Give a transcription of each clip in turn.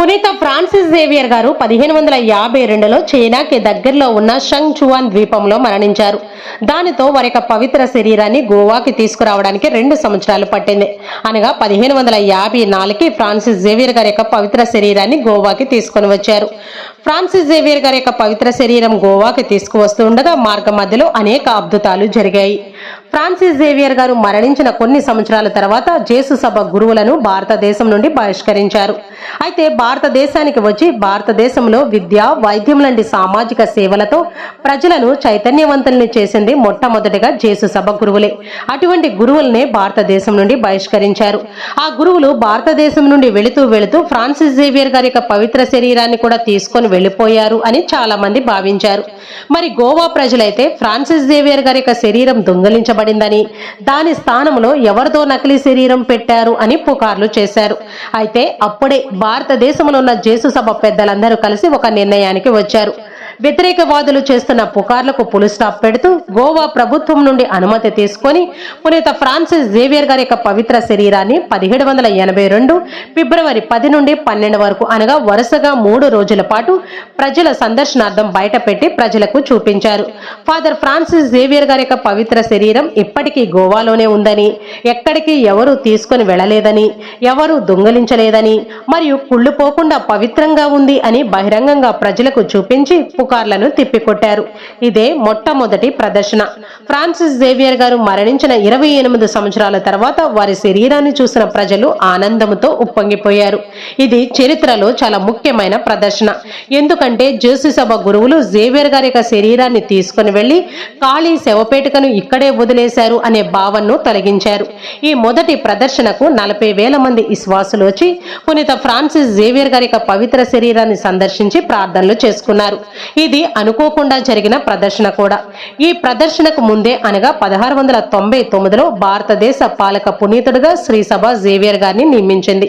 పునీత Francis Xavier గారు పదిహేను వందల యాభై రెండులో చైనాకి దగ్గరలో ఉన్న షంగ్ చువాన్ ద్వీపంలో మరణించారు. దానితో వారి యొక్క పవిత్ర శరీరాన్ని గోవాకి తీసుకురావడానికి రెండు సంవత్సరాలు పట్టింది. అనగా పదిహేను వందల యాభై నాలుగుకి ఫ్రాన్సిస్ జేవియర్ గారి యొక్క పవిత్ర శరీరాన్ని గోవాకి తీసుకొని వచ్చారు. ఫ్రాన్సిస్ జేవియర్ గారి యొక్క పవిత్ర శరీరం గోవాకి తీసుకువస్తూ ఉండగా మార్గ మధ్యలో అనేక అద్భుతాలు జరిగాయి. ఫ్రాన్సిస్ జేవియర్ గారు మరణించిన కొన్ని సంవత్సరాల తర్వాత జేసు సభ గురువులను భారతదేశం నుండి బహిష్కరించారు. అయితే భారతదేశానికి వచ్చి భారతదేశంలో విద్య వైద్యం లాంటి సామాజిక సేవలతో ప్రజలను చైతన్యవంతుల్ని చేసింది మొట్టమొదటిగా జేసు సభ గురువులే. అటువంటి గురువులనే భారతదేశం నుండి బహిష్కరించారు. ఆ గురువులు భారతదేశం నుండి వెళుతూ వెళుతూ ఫ్రాన్సిస్ జేవియర్ గారి యొక్క పవిత్ర శరీరాన్ని కూడా తీసుకొని వెళ్ళిపోయారు అని చాలా మంది భావించారు. మరి గోవా ప్రజలైతే ఫ్రాన్సిస్ జేవియర్ గారి యొక్క శరీరం దొంగిలించబడిందని దాని స్థానంలో ఎవరిదో నకిలీ శరీరం పెట్టారు అని పుకార్లు చేశారు. అయితే అప్పుడే భారతదేశంలో ఉన్న జేసు సభ పెద్దలందరూ కలిసి ఒక నిర్ణయానికి వచ్చారు. వ్యతిరేకవాదులు చేస్తున్న పుకార్లకు పులు స్టాప్ పెడుతూ గోవా ప్రభుత్వం నుండి అనుమతి తీసుకొని పునీత ఫ్రాన్సిస్ జేవియర్ గారి యొక్క పవిత్ర శరీరాన్ని పదిహేడు వందల ఎనభై రెండు ఫిబ్రవరి పది నుండి పన్నెండు వరకు అనగా వరుసగా మూడు రోజుల పాటు ప్రజల సందర్శనార్థం బయటపెట్టి ప్రజలకు చూపించారు. ఫాదర్ ఫ్రాన్సిస్ జేవియర్ గారి యొక్క పవిత్ర శరీరం ఇప్పటికీ గోవాలోనే ఉందని ఎక్కడికి ఎవరు తీసుకొని వెళ్ళలేదని ఎవరు దొంగలించలేదని మరియు కుళ్ళుపోకుండా పవిత్రంగా ఉంది అని బహిరంగంగా ప్రజలకు చూపించి పుకార్లను తిప్పికొట్టారు. ఇదే మొట్టమొదటి ప్రదర్శన. ఫ్రాన్సిస్ జేవియర్ గారు మరణించిన ఇరవై ఎనిమిది సంవత్సరాల తర్వాత వారి శరీరాన్ని చూసిన ప్రజలు ఆనందంతో ఉప్పొంగిపోయారు. ఇది చరిత్రలో చాలా ముఖ్యమైన ప్రదర్శన. ఎందుకంటే జేసు సభ గురువులు జేవియర్ గారి యొక్క శరీరాన్ని తీసుకుని వెళ్ళి ఖాళీ శవపేటికను ఇక్కడే వదిలేశారు అనే భావనను తొలగించారు. ఈ మొదటి ప్రదర్శనకు నలభై వేల మంది విశ్వాసులు వచ్చి పునీత ఫ్రాన్సిస్ జేవియర్ గారి యొక్క పవిత్ర శరీరాన్ని సందర్శించి ప్రార్థనలు చేసుకున్నారు. ఇది అనుకోకుండా జరిగిన ప్రదర్శన కూడా. ఈ ప్రదర్శనకు ముందే అనగా పదహారు వందల తొంభై తొమ్మిదిలో భారతదేశ పాలక పునీతుడుగా శ్రీసభ జేవియర్ గారిని నియమించింది.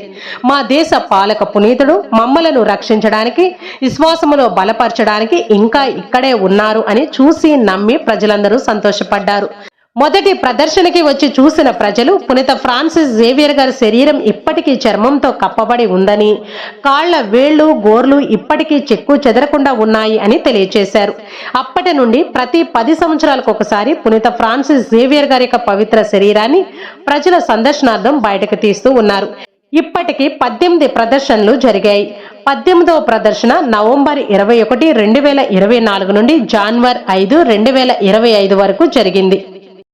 మా దేశ పాలక పునీతుడు మమ్మలను రక్షించడానికి విశ్వాసములో బలపరచడానికి ఇంకా ఇక్కడే ఉన్నారు అని చూసి నమ్మి ప్రజలందరూ సంతోషపడ్డారు. మొదటి ప్రదర్శనకి వచ్చి చూసిన ప్రజలు పునీత ఫ్రాన్సిస్ జేవియర్ గారి శరీరం ఇప్పటికీ చర్మంతో కప్పబడి ఉందని కాళ్ళ వేళ్ళు గోర్లు ఇప్పటికీ చెక్కు చెదరకుండా ఉన్నాయి అని తెలియచేశారు. అప్పటి నుండి ప్రతి పది సంవత్సరాలకు ఒకసారి పునీత ఫ్రాన్సిస్ జేవియర్ గారి యొక్క పవిత్ర శరీరాన్ని ప్రజల సందర్శనార్థం బయటకు తీస్తూ ఉన్నారు. ఇప్పటికి పద్దెనిమిది ప్రదర్శనలు జరిగాయి. పద్దెనిమిదవ ప్రదర్శన నవంబర్ ఇరవై ఒకటి రెండు వేల ఇరవై నాలుగు నుండి జాన్వరి ఐదు రెండు వేల ఇరవై ఐదు వరకు జరిగింది.